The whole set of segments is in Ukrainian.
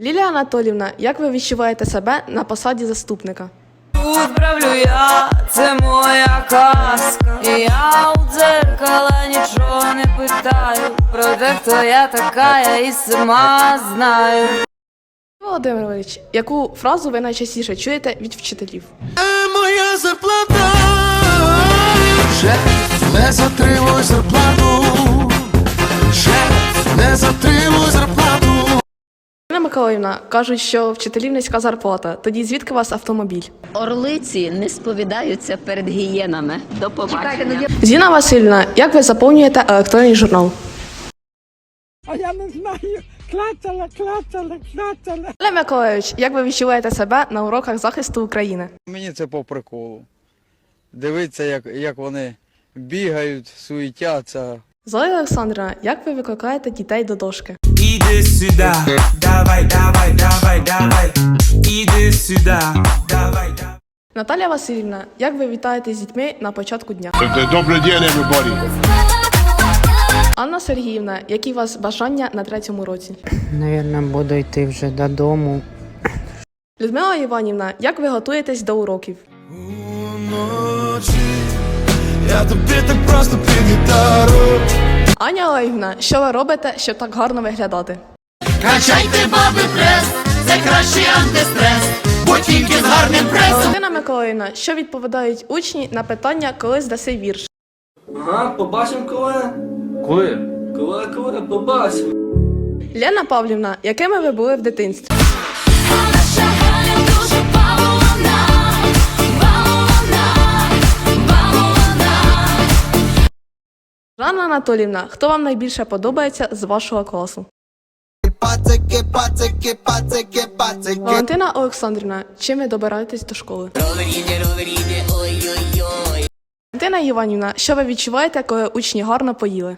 Лілія Анатолівна, як ви відчуваєте себе на посаді заступника? Тут правлю я, це моя казка. І я у дзеркала нічого не питаю. Про те, хто я така, я і сама знаю. Володимирович, яку фразу ви найчастіше чуєте від вчителів? моя зарплата. Шеф, не затримуй зарплату. Шеф, не затримуй зарплату. Ірина Миколаївна кажуть, що вчителів низька зарплата. Тоді звідки у вас автомобіль? Орлиці не сповідаються перед гієнами. До побачення. Зіна Васильівна, як ви заповнюєте електронний журнал? А я не знаю. Клацала, клацала, клацала. Олег Миколаївич, як ви відчуваєте себе на уроках захисту України? Мені це по приколу. Дивитися, як, як вони бігають, суетяться. Зоя Олександрівна, як ви викликаєте дітей до дошки? Іди сюди, давай, давай, давай, давай. Іди сюди, давай, давай. Наталя Васильівна, як ви вітаєте з дітьми на початку дня? Добрый день, everybody. Анна Сергіївна, які у вас бажання на третьому році? Навірно, буду йти вже додому. Людмила Іванівна, як ви готуєтесь до уроків? Уночі я тобі так просто під гітару. Аня Олегівна, що ви робите, щоб так гарно виглядати? Качайте баби прес, це кращий антистрес, тільки з гарним пресом. Валентина Миколаївна, що відповідають учні на питання, коли здаси вірш? Ага, побачимо коли. Коли? Коли, коли, побачимо. Лена Павлівна, якими ви були в дитинстві? Жанна Анатолівна, хто вам найбільше подобається з вашого класу? Пацики, пацики, пацики, пацики. Валентина Олександрівна, чим ви добираєтесь до школи? Валентина Іванівна, що ви відчуваєте, коли учні гарно поїли?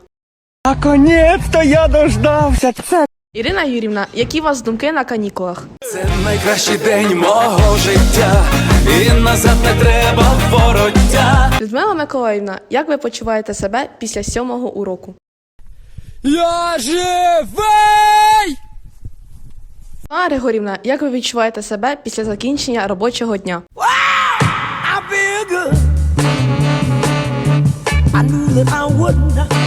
Наконець-то я дождався. Це Ірина Юрівна, які у вас думки на канікулах? Це найкращий день мого життя. І назад не треба. Людмила Миколаївна, як ви почуваєте себе після сьомого уроку? Я живий! Анна Григорівна, як ви відчуваєте себе після закінчення робочого дня? I knew that I would